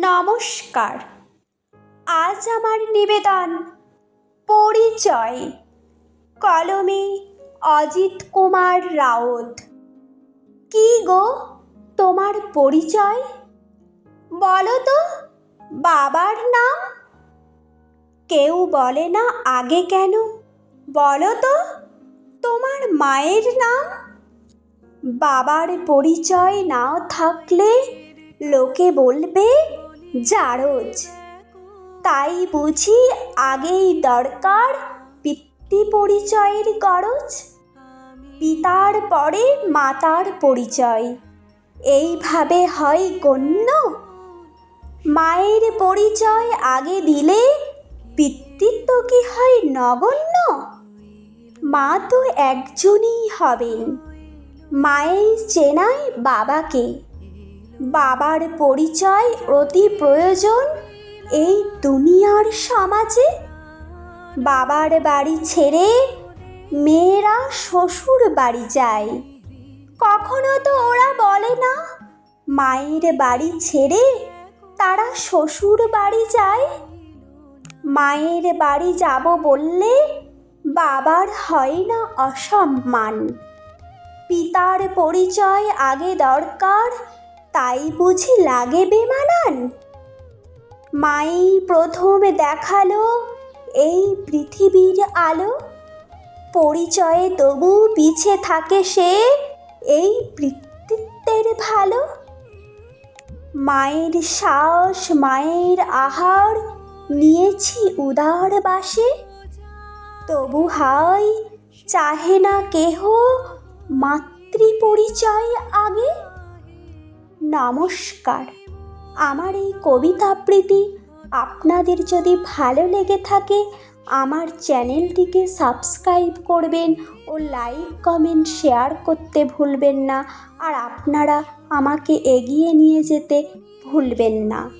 নমস্কার। আজ আমার নিবেদন, পরিচয়, কলমে অজিত কুমার রাউত। কি গো তোমার পরিচয়? বলো তো, বাবার নাম? কেউ বলে না আগে কেন? বলো তো, তোমার মায়ের নাম? বাবার পরিচয় নাও থাকলে লোকে বলবে জারজ। তাই বুঝি আগেই দরকার পিতৃ পরিচয়ের গরজ? পিতার পরে মাতার পরিচয়। এইভাবে হয় গণ্য? মায়ের পরিচয় আগে দিলে পিতৃত্ব কি হয় নগণ্য? মা তো একজনই হবেন। মায়ের চেনায় বাবাকে। বাবার পরিচয় অতি প্রয়োজন এই দুনিয়ার সমাজে। বাবার বাড়ি ছেড়ে মেয়েরা শ্বশুর বাড়ি যায়। কখনো তো ওরা বলে না, মায়ের বাড়ি ছেড়ে তারা শ্বশুর বাড়ি যায়। মায়ের বাড়ি যাব বললে বাবার হয় না অসম্মান। পিতার পরিচয় আগে দরকার তাই বুঝি লাগে বেমানান? মাই প্রথম দেখাল এই পৃথিবীর আলো। পরিচয়ে তবু পিছে থাকে সে এই বৃত্তিত্বের ভালো। মায়ের শ্বাস মায়ের আহার নিয়েছি উদার বাসে। তবু হাই চাহে না কেহ মাতৃ পরিচয় আগে। নমস্কার। আমার এই কবিতা আবৃত্তি আপনাদের যদি ভালো লেগে থাকে, আমার চ্যানেলটিকে সাবস্ক্রাইব করবেন ও লাইক, কমেন্ট, শেয়ার করতে ভুলবেন না। আর আপনারা আমাকে এগিয়ে নিয়ে যেতে ভুলবেন না।